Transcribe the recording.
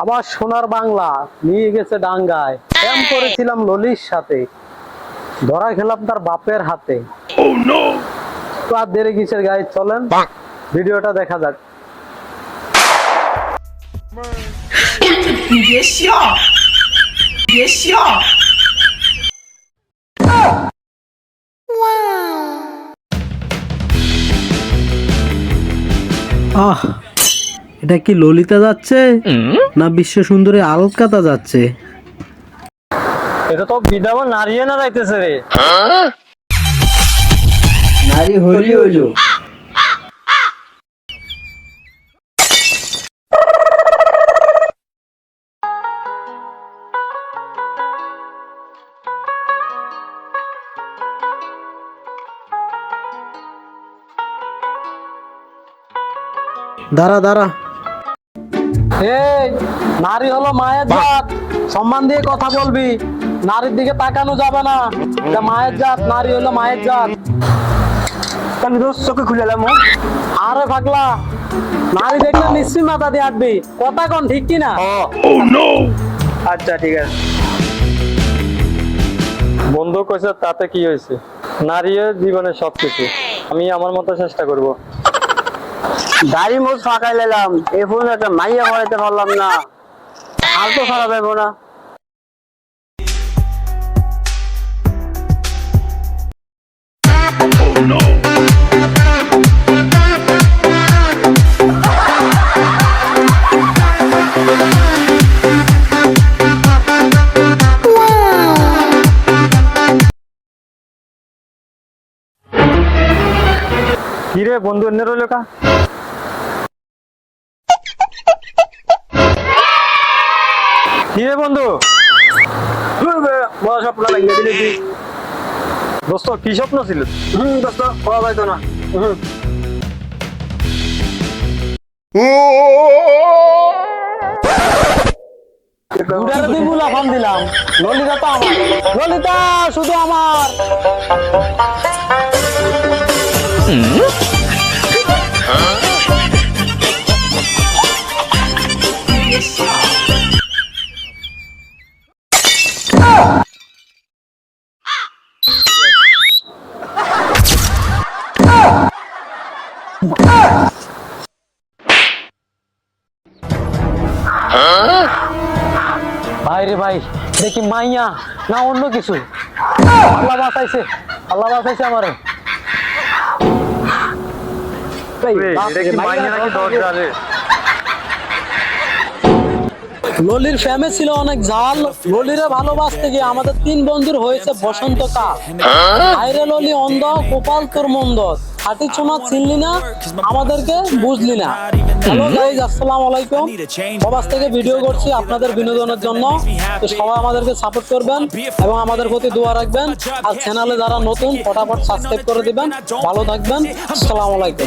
আবার সোনার বাংলা নিয়ে গেছে ডাঙ্গায়। প্রেম হ্যাঁ। করেছিলাম ললির সাথে। ধরা খেলাম তার বাপের হাতে। oh, গায়ে? চলেন ভিডিওটা দেখা যাক। আহ এটা কি ললিতা যাচ্ছে? না বিশ্ব সুন্দরী আলকাতা যাচ্ছে? এটা তো বিধবা নারিয়ে না যাইতেছে রে। নারী হলি হইল। দাঁড়া দাঁড়া। এই নারী হলো মায়ের জাত। সম্মান দিয়ে কথা বলবি। নারীর দিকে তাকানো যাবে না। এটা মায়ের জাত নারী হলো মায়ের জাত। আমি দোষ চোখে খুলে এলাম আরে পাগলা নারী দেখলে নিশ্চয়ই মাথা দিয়ে হাঁটবি। কথা কোন ঠিক কি না? আচ্ছা ঠিক আছে। বন্ধু কইছে তাতে কি হয়েছে নারী জীবনের সবকিছু। আমি আমার মতো চেষ্টা করব। গাড়ি মোট ফাঁকাই নিলাম এ ফোন একটা মাইয়া ভরাইতে পারলাম না। আর তো খারাপ না। কি রে বন্ধু এনে রইল কা? কি রে বন্ধু? বড় স্বপ্ন লাগিয়ে দিলি তুই দোস্ত কি স্বপ্ন ছিল? হুম দোস্ত পাওয়া যাইতো না। হুম। দিলাম। ললিতা তো আমার। ললিতা শুধু আমার। ভাই রে ভাই দেখি মাইয়া না অন্য কিছু? আল্লাহ বাঁচাইছে আল্লাহ বাঁচাইছে আমারে। ললির ফ্যামে ছিল অনেক জাল। ললিরে ভালোবাসতে গিয়ে আমাদের তিন বন্ধুর হয়েছে বসন্তকাল। আইরে ললি অন্ধ কোপাল তোর মন্দ। খাটি চুনা চিনলি না, আমাদেরকে বুঝলি না। হ্যালো গাইজ আসসালামু আলাইকুম। সবার থেকে ভিডিও করছি আপনাদের বিনোদনের জন্য। তো সবাই আমাদেরকে সাপোর্ট করবেন এবং আমাদের প্রতি দোয়া রাখবেন। আর চ্যানেলে যারা নতুন, ফটাফট সাবস্ক্রাইব করে দিবেন। ভালো থাকবেন। আসসালাম আলাইকুম।